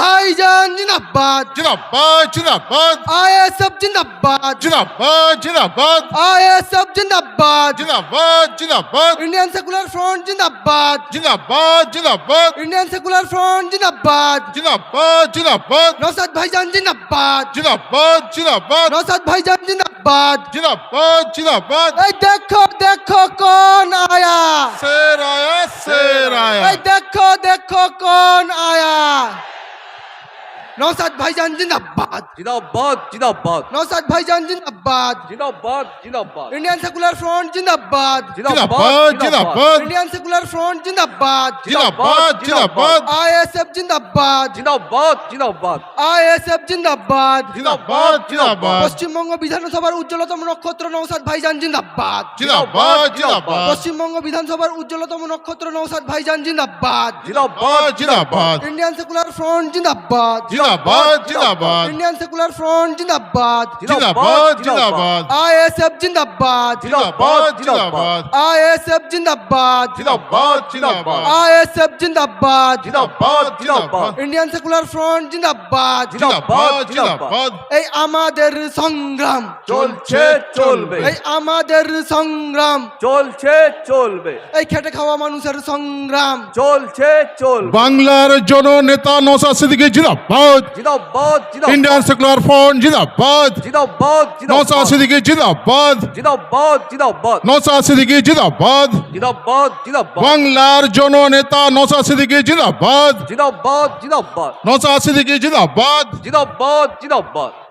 ভাইজান জিন্দাবাদ। জিন্দাবাদ জিন্দাবাদ। আয়ে সব জিন্দাবাদ। জিন্দাবাদ জিন্দাবাদ। আয়ে সব জিন্দাবাদ। জিন্দাবাদ জিন্দাবাদ। ইন্ডিয়ান সেকুলার ফ্রন্ট জিন্দাবাদ। জিন্দাবাদ জিন্দাবাদ। ইন্ডিয়ান সেকুলার ফ্রন্ট জিন্দাবাদ। জিন্দাবাদ জিন্দাবাদ। নসাদ ভাইজান জিন্দাবাদ। জিন্দাবাদ জিন্দাবাদ। নসাদ ভাইজান জিন্দাবাদ। জিন্দাবাদ জিন্দাবাদ। এই দেখো দেখো কোন আয়া। সের আয়া সের আয়া এই দেখো দেখো কোন আয়া। নওসাদ ভাইজান জিন্দাবাদ। জিন্দাবাদ জিন্দাবাদ। নওসাদ ভাইজান জিন্দাবাদ। জিন্দাবাদ জিন্দাবাদ। ইন্ডিয়ান সেকুলার ফ্রন্ট জিন্দাবাদ। জিন্দাবাদ জিন্দাবাদ। ইন্ডিয়ান সেকুলার ফ্রন্ট জিন্দাবাদ। জিন্দাবাদ জিন্দাবাদ। আইএসএফ জিন্দাবাদ। জিন্দাবাদ জিন্দাবাদ। আইএসএফ জিন্দাবাদ। জিন্দাবাদ জিন্দাবাদ। পশ্চিমবঙ্গ বিধানসভার উজ্জ্বলতম নক্ষত্র নওসাদ ভাইজান জিন্দাবাদ। জিন্দাবাদ জিন্দাবাদ। পশ্চিমবঙ্গ বিধানসভার উজ্জ্বলতম নক্ষত্র নওসাদ ভাইজান জিন্দাবাদ। জিন্দাবাদ জিন্দাবাদ। ইন্ডিয়ান সেকুলার ফ্রন্ট জিন্দাবাদ। जिंदाबाद जिंदाबाद ইন্ডিয়ান সেকুলার ফ্রন্ট জিন্দাবাদ जिंदाबाद जिंदाबाद আইএসএফ জিন্দাবাদ जिंदाबाद जिंदाबाद আইএসএফ জিন্দাবাদ जिंदाबाद जिंदाबाद আইএসএফ জিন্দাবাদ जिंदाबाद जिंदाबाद ইন্ডিয়ান সেকুলার ফ্রন্ট জিন্দাবাদ जिंदाबाद जिंदाबाद এই আমাদের সংগ্রাম চলছে চলবে এই আমাদের সংগ্রাম চলছে চলবে এই খেটে খাওয়া মানুষের সংগ্রাম চলছে চলবে বাংলার জননেতা নওশাদ সিদ্দিকী জিন্দাবাদ জিন্দাবাদ জিন্দাবাদ ইন্ডিয়ান সেকুলার ফ্রন্ট জিন্দাবাদ জিন্দাবাদ জিন্দাবাদ সিদ্দিকী জিন্দাবাদ জিন্দাবাদ জিন্দাবাদ নওশাদ সিদ্দিকী জিন্দাবাদ জিন্দাবাদ জিন্দাবাদ বাংলার জননেতা নওশাদ সিদ্দিকী জিন্দাবাদ জিন্দাবাদ জিন্দাবাদ নওশাদ সিদ্দিকী জিন্দাবাদ জিন্দাবাদ জিন্দাবাদ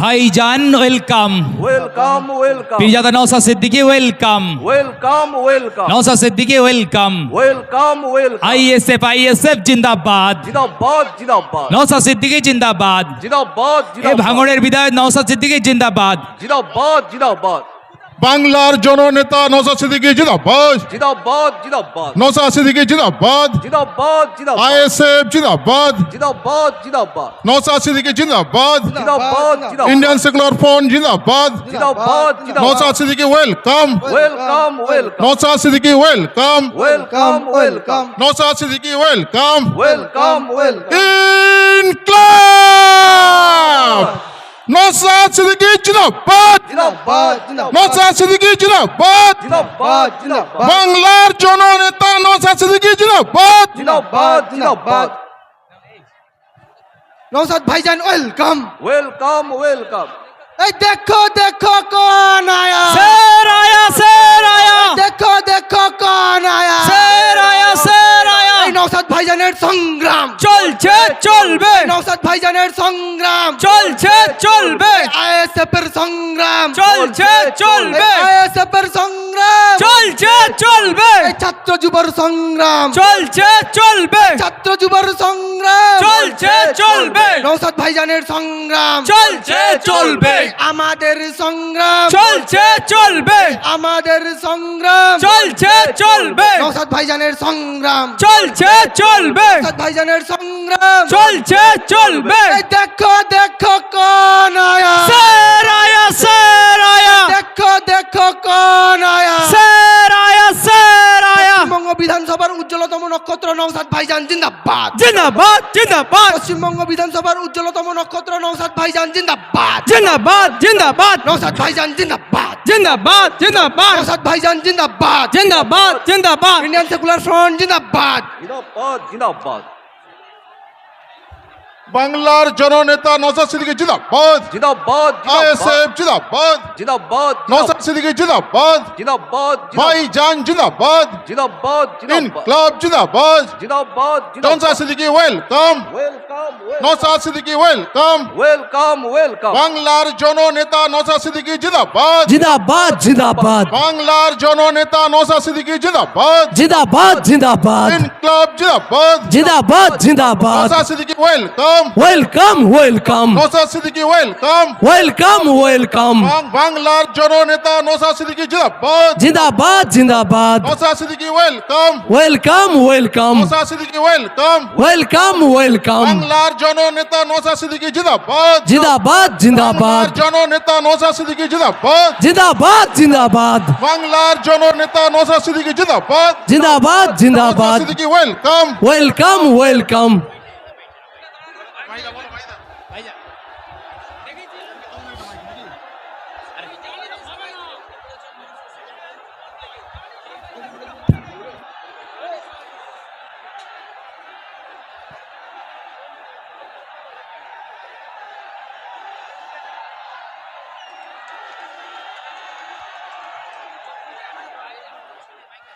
ভাইজান welcome. Welcome welcome. Pirzada Nausha Siddiqui welcome. Welcome welcome. Nausha Siddiqui welcome. Welcome welcome. ISF ISF জিন্দাবাদ। জিন্দাবাদ জিন্দাবাদ। নওসা সিদ্দিকী জিন্দাবাদ। জিন্দাবাদ এ ভাঙড়ের বিধায়ক নওসা সিদ্দিকী জিন্দাবাদ। জিন্দাবাদ জিন্দাবাদ। বাংলার জননেতা নওশাদ সিদ্দিকী জিন্দাবাদ। জিন্দাবাদ জিন্দাবাদ। নওশাদ সিদ্দিকী জিন্দাবাদ। জিন্দাবাদ জিন্দাবাদ। আইএসএফ জিন্দাবাদ। জিন্দাবাদ জিন্দাবাদ। নওশাদ সিদ্দিকী জিন্দাবাদ। জিন্দাবাদ জিন্দাবাদ। ইন্ডিয়ান সেকুলার ফ্রন্ট জিন্দাবাদ। জিন্দাবাদ নওশাদ জিন্দাবাদ Siddiqui welcome. Welcome welcome. Naushad Siddiqui welcome. Welcome welcome. Naushad Siddiqui welcome. Welcome welcome. Inqilab! Naushad Siddiqui জিন্দাবাদ নওশাদ সিদ্দিকী জিন্দাবাদ বাংলার জননেতা নওশাদ সিদ্দিকী জিন্দাবাদ জিন্দাবাদ নৌসাদ ভাইজান ওয়েলকাম ওয়েলকাম ওয়েলকাম এই দেখো দেখো কোন আয়া স্যার আয়া স্যার আয়া দেখো দেখো কোন আয়া স্যার আয়া নৌসাদ ভাইজানের সংগ্রাম চলছে চলবে নৌসাদ ভাইজানের সংগ্রাম চলছে চলবে আইএসএফ এর সংগ্রাম চলছে চলবে আইএসএফ এর সংগ্রাম চলছে চলবে ছাত্র যুবর সংগ্রাম চলছে চলবে ছাত্র যুবর সংগ্রাম চলছে চলবে নৌসাদ ভাইজানের সংগ্রাম চলছে চলবে আমাদের সংগ্রাম চলছে চলবে আমাদের সংগ্রাম চলছে চলবে নৌসাদ ভাইজানের সংগ্রাম চলছে চলবে। ভাইজানের সংগ্রাম। চলছে চলবে। ভাইজান জিন্দাবাদ। জিন্দাবাদ জিন্দাবাদ। পশ্চিমবঙ্গ বিধানসভার উজ্জ্বলতম নক্ষত্র নৌসাদ ভাইজান জিন্দাবাদ। জিন্দাবাদ জিন্দাবাদ। নৌসাদ ভাইজান জিন্দাবাদ। জিন্দাবাদ জিন্দাবাদ। নৌসাদ ভাইজান জিন্দাবাদ। জিন্দাবাদ জিন্দাবাদ। ইন্ডিয়ান সেকুলার ফ্রন্ট জিন্দাবাদ। জিন্দাবাদ জিন্দাবাদ। বাংলার জননেতা নওশাদ সিদ্দিকী জিন্দাবাদ। জিন্দাবাদ আইএসএফ জিন্দাবাদ। জিন্দাবাদ নওশাদ সিদ্দিকী জিন্দাবাদ। জিন্দাবাদ ভাইজান জিন্দাবাদ। জিন্দাবাদ জিন্দাবাদ। ইনকলাব জিন্দাবাদ। জিন্দাবাদ Naushad Siddiqui welcome. Welcome Naushad Siddiqui welcome. Welcome welcome. বাংলার জননেতা নওশাদ সিদ্দিকী জিন্দাবাদ। জিন্দাবাদ জিন্দাবাদ। বাংলার জননেতা নওশাদ সিদ্দিকী জিন্দাবাদ। জিন্দাবাদ জিন্দাবাদ। ইনকলাব জিন্দাবাদ। জিন্দাবাদ জিন্দাবাদ। Naushad Siddiqui welcome. Welcome welcome Naushad Siddiqui welcome welcome welcome বাংলার জননেতা নৌসাদ সিদ্দিকি জিন্দাবাদ জিন্দাবাদ জিন্দাবাদ Naushad Siddiqui welcome welcome welcome Naushad Siddiqui welcome welcome welcome বাংলার জননেতা নৌসাদ সিদ্দিকি জিন্দাবাদ জিন্দাবাদ জিন্দাবাদ বাংলার জননেতা নৌসাদ সিদ্দিকি জিন্দাবাদ জিন্দাবাদ জিন্দাবাদ বাংলার জননেতা নৌসাদ সিদ্দিকি জিন্দাবাদ জিন্দাবাদ জিন্দাবাদ সিদ্দিকি ওয়েলকাম ওয়েলকাম ওয়েলকাম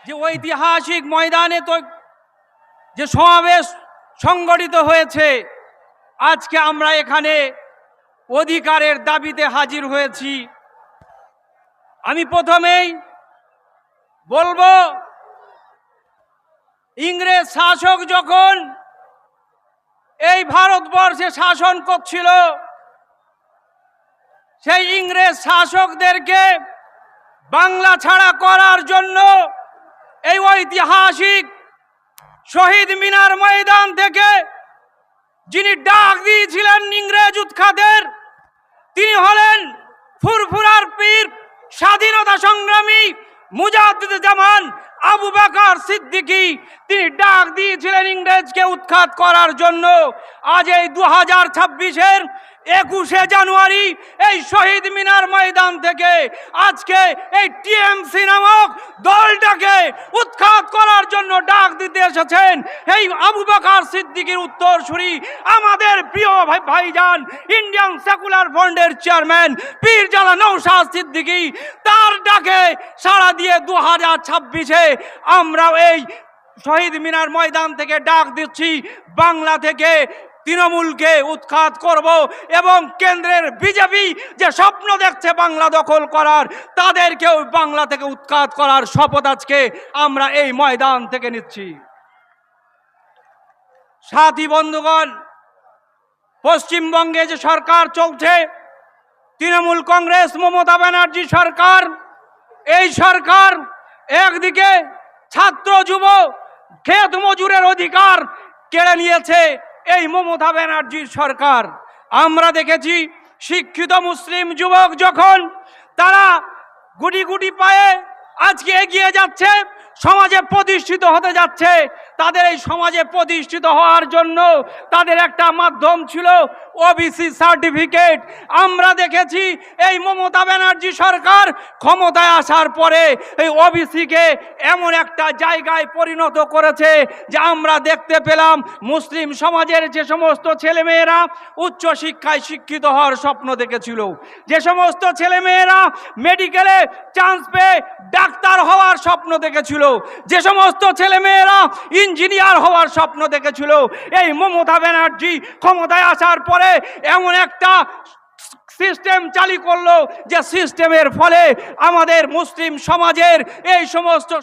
যে ঐতিহাসিক ময়দানে তো যে সমাবেশ সংগঠিত হয়েছে, আজকে আমরা এখানে অধিকারের দাবিতে হাজির হয়েছি। আমি প্রথমেই বলব, ইংরেজ শাসক যখন এই ভারতবর্ষে শাসন করছিল, সেই ইংরেজ শাসকদেরকে বাংলা ছাড়া করার জন্য এই ঐতিহাসিক শহীদ মিনার ময়দান থেকে যিনি ডাক দিয়েছিলেন ইংরেজ উৎখাতের, তিনি হলেন ফুরফুরার স্বাধীনতা সংগ্রামী মুজাদ্দিদ জামান আবু বাকার সিদ্দিকী, তিনি ডাক দিয়েছিলেন ইংরেজকে উৎখাত করার জন্য। আজ এই দু হাজার ছাব্বিশের একুশে জানুয়ারি এই শহীদ মিনার ময়দান থেকে আজকে এই টিএমসি নামক দলটাকে উৎখাত করার জন্য ডাক দিতে এসেছেন এই আবু বাকার সিদ্দিকীর উত্তরসূরি আমাদের প্রিয় ভাই ভাইজান, ইন্ডিয়ান সেকুলার ফ্রন্টের চেয়ারম্যান পীর জালা নৌশাদ সিদ্দিকী। তার ডাকে, সাড়া দিয়ে দু হাজার ছাব্বিশে আমরা এই শহীদ মিনার ময়দান থেকে ডাক দিচ্ছি, বাংলা থেকে তৃণমূলকে উৎখাত করব এবং কেন্দ্রের বিজেপি যে স্বপ্ন দেখছে বাংলা দখল করার, তাদেরকেও বাংলা থেকে উৎখাত করার শপথ আজকে আমরা এই ময়দান থেকে নিচ্ছি। সাথী বন্ধুগণ পশ্চিমবঙ্গে যে সরকার চলছে তৃণমূল কংগ্রেস মমতা ব্যানার্জি সরকার এই সরকার একদিকে ছাত্র যুব খেত মজুরের অধিকার কেড়ে নিয়েছে এই মমতা ব্যানার্জির সরকার। আমরা দেখেছি শিক্ষিত মুসলিম যুবক যখন তারা গুটি গুটি পায়ে আজকে এগিয়ে যাচ্ছে, সমাজে প্রতিষ্ঠিত হতে যাচ্ছে তাদের এই সমাজে প্রতিষ্ঠিত হওয়ার জন্য তাদের একটা মাধ্যম ছিল ওবিসি সার্টিফিকেট। আমরা দেখেছি এই মমতা ব্যানার্জি সরকার ক্ষমতায় আসার পরে এই ওবিসিকে এমন একটা জায়গায় পরিণত করেছে যে আমরা দেখতে পেলাম মুসলিম সমাজের যে সমস্ত ছেলেমেয়েরা উচ্চ শিক্ষায় শিক্ষিত হওয়ার স্বপ্ন দেখেছিল। যে সমস্ত ছেলেমেয়েরা মেডিকেলে চান্স পেয়ে ডাক্তার হওয়ার স্বপ্ন দেখেছিল। যে সমস্ত ছেলেমেয়েরা ইঞ্জিনিয়ার হওয়ার স্বপ্ন দেখেছিল। এই মমতা ব্যানার্জি ক্ষমতায় আসার পরে এমন একটা সিস্টেম চালু করল যে সিস্টেমের ফলে আমাদের মুসলিম সমাজের এই সমস্ত